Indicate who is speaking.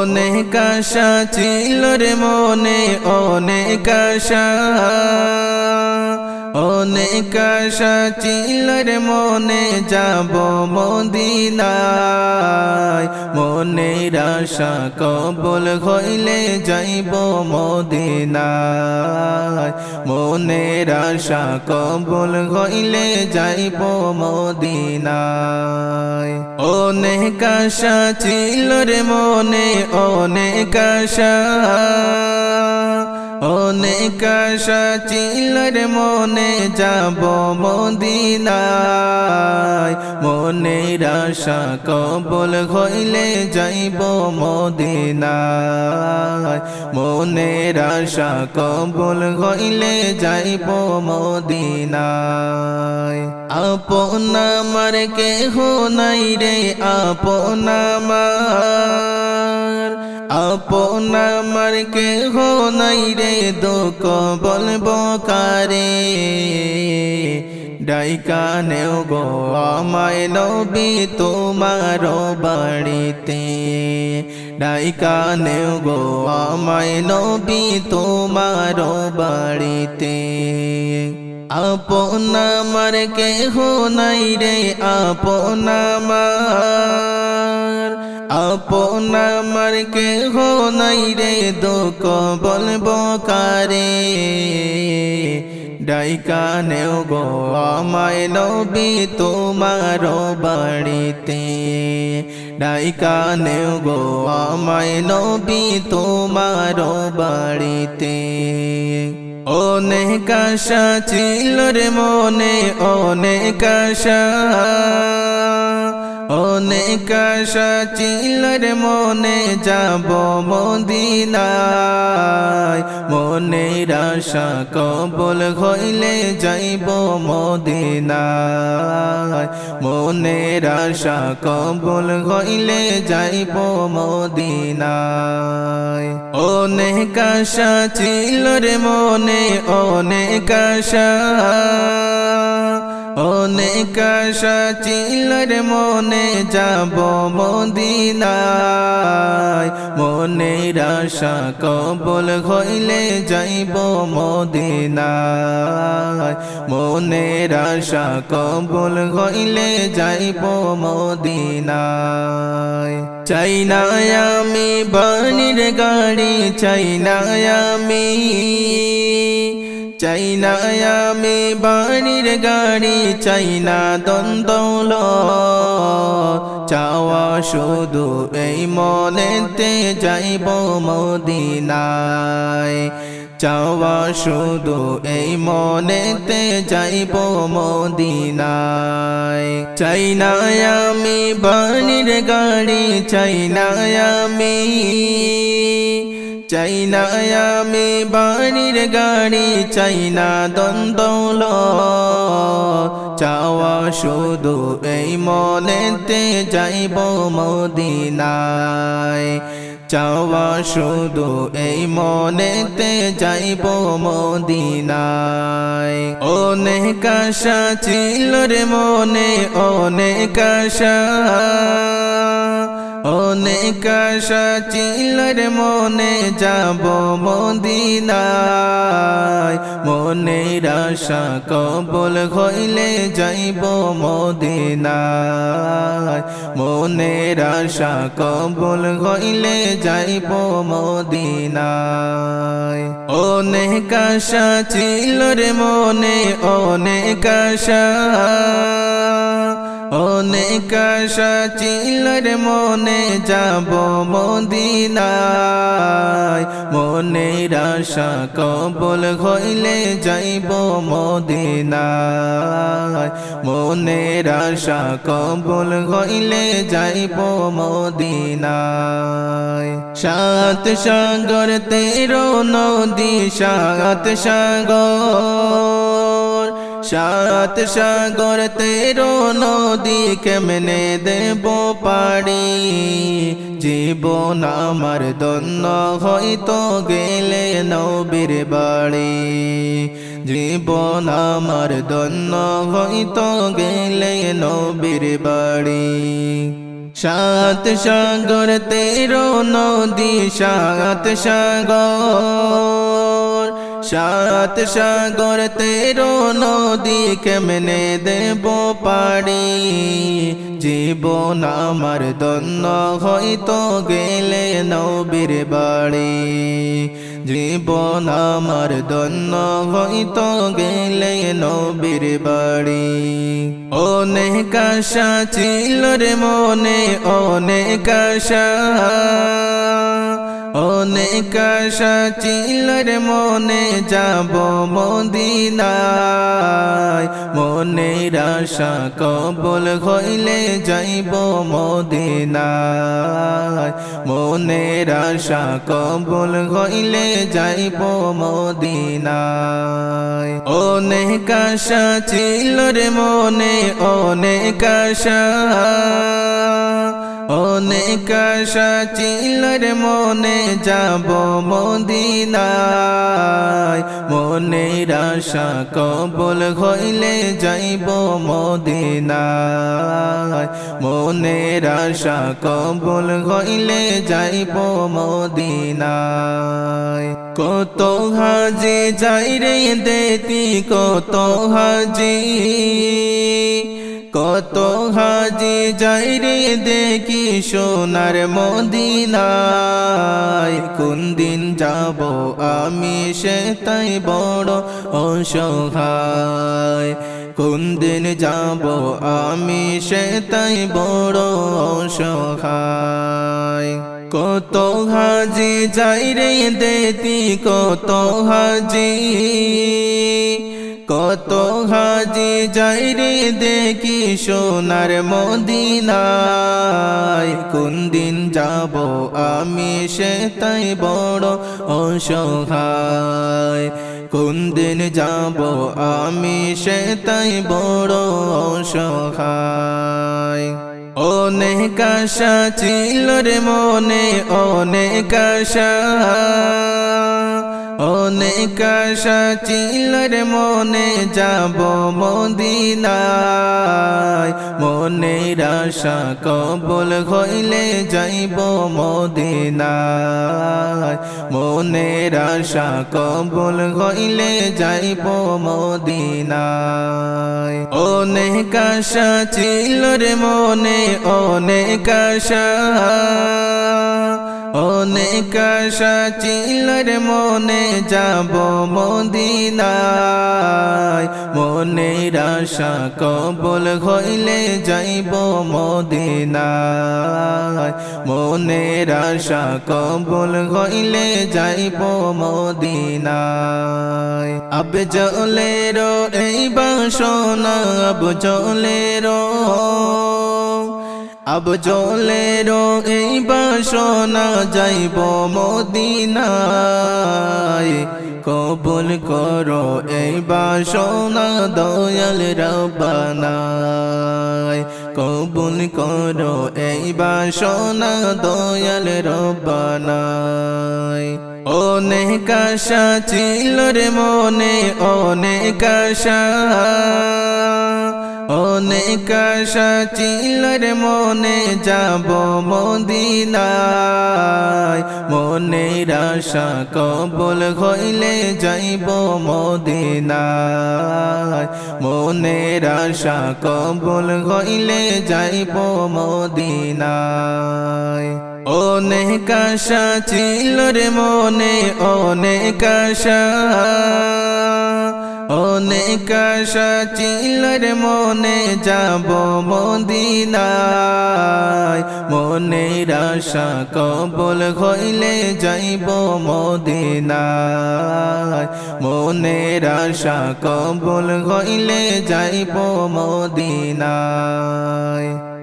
Speaker 1: অনেক আশা ছিল রে মনে অনেক আশা। অনেক আশা ছিল মনে যাব মদিনায়। মনের আশা কবল হইলে যাইব মদিনায়। মনের আশা কবল হইলে যাইব মদিনায়। অনেক আশা ছিল রে মনে অনেক আশা। অনেক আশা ছিল মনে যাব মদিনায়। মনে আশা কবল হইলে যাইব মদিনায়। মনে আশা কবল হইলে যাইব মদিনায়। আপন আমার কেহ নাই রে, আপন আমার। আপন আমার কেহ নাই রে দুঃখ বলব কারে? ডাইকানেও গো আমায় নবী তোমার বাড়িতে। ডাইকানেও গো আমায় নবী তোমার বাড়িতে। আপন আমার কেহ নাই রে, আপন আমার। আপন আমার কেহ নাই রে দুঃখ, বলব কারে? ডাইকানেও গো আমায় নবী তোমার বাড়িতে। ডাইকানেও গো আমায় নবী তোমার বাড়িতে। অনেক আশা ছিল রে মনে, অনেক আশা। অনেক আশা ছিল মনে যাব মদিনায়। মনে আশা কবল হইলে যাইব মদিনায়। মনে আশা কবল হইলে যাইব মদিনায়। অনেক আশা ছিল রে মনে অনেক আশা আশা মনে যাব মদিনায়। মনে আশা কবল হইলে যাইব মদিনায়। মনে আশা কবল হইলে যাইব মদিনায়। চাই আমি বাণীর গাড়ি, চাই আমি চাই না আমি বাড়ির গাড়ি চাই না চাওয়া শুধু এই মনেতে যাইব মদিনায়। চাওয়া শুধু এই মনেতে যাইব মদিনায়। চাই না আমি বাড়ির গাড়ি চাই না আমি চাই না আমি বাড়ির গাড়ি চাই না দ্বন্দ্বল চাওয়া শুধু এই মনেতে যাইব মদিনায়। চাওয়া শুধু এই মনেতে যাইব মদিনায়। অনেক আশা ছিল রে মনে, অনেক আশা। অনেক আশা ছিল মনে যাব মদিনায়। মনে আশা কবল হইলে যাইব মদিনায়। মনে আশা কবল হইলে যাইব মদিনায়। অনেক আশা ছিল রে মনে অনেক আশা। অনেক ছিল মনে যাব মদিনায়। মনে আশা কবল হইলে যাইব মদিনায়। মনে আশা কবল হইলে যাইব মদিনায়। সাত সাগর, তেরো নদী, সাত সাগর। সাত সাগর তেরো নদী কেমনে দেব পাড়ি? জীবন আমার দন্য হয়তো গেলে নবীর বাড়ি। জীবন আমার দন্য হয়তো গেলে নবীর বাড়ি। সাত সাগর তেরো নদী, সাত সাগর সাত সাগর তেরো নদী কেমনে দেব পাড়ি? জীবন আমার দন্য হয়তো গেলে নবীর বাড়ি। জীবন আমার দন্য হয়তো গেলে নবীর বাড়ি। অনেক আশা ছিল রে মনে, অনেক আশা। অনেক ছিল মনে যাব মদিনায়। মনের আশা কবল হইলে যাইব মদিনায়। মনের আশা কবল হইলে যাইব মদিনায়। অনেক ছিল মনে অনেক আশা। অনেক আশা ছিল মনে যাব মদিনায়। মনে আশা কবল হইলে যাইব মদিনায়। মনে আশা কবল হইলে যাইব মদিনায়। কত হাজি যাই রে দেতি, কত হাজি কত হাজি যাই রে দেখি সোনার মদিনায়। কোন দিন যাব আমি সে তাই বড় অসহায়। কোন দিন যাব আমি সে তাই বড় অসহায়। কত হাজি যাই রে দেতি কত হাজি কত হাজি যাই রে দেখি সোনার মদিনায়। কোন দিন যাব আমি সে তাই বড় অসহায়। কোন দিন যাব আমি সে তাই বড় অসহায়। অনেক আশা ছিল রে মনে, অনেক আশা। অনেক আশা ছিল মনে যাব মদিনায়। মনে আশা কবল হইলে যাইব মদিনায়। মনে আশা কবল হইলে যাইব মদিনায়। অনেক আশা ছিল রে মনে, অনেক আশা। অনেক আশা মনে যাব মদিনায়। মনের আশা কবল হইলে যাইব মদিনায়। মনের আশা কবল হইলে যাইব মদিনায়। আব জলেরো এই বাসনা, আব জলেরো আব জলেরো এই বাসনা যাইব মদিনায় কবুল করো এই বাসনা দয়াল রব্বানায় কবুল করো এই বাসনা দয়াল রব্বানায় অনেক আশা ছিল রে মনে অনেক আশা অনেক আশা ছিল মনে যাব মদিনায়। মনে আশা কবল হইলে যাইব মদিনায়। মনে আশা কবল হইলে যাইব মদিনায়। অনেক আশা ছিল মনে অনেক অনেক আশা ছিল মনে যাব মদিনায়। মনে আশা কবল হইলে যাইব মদিনায়। মনে আশা কবল হইলে যাইব মদিনায়।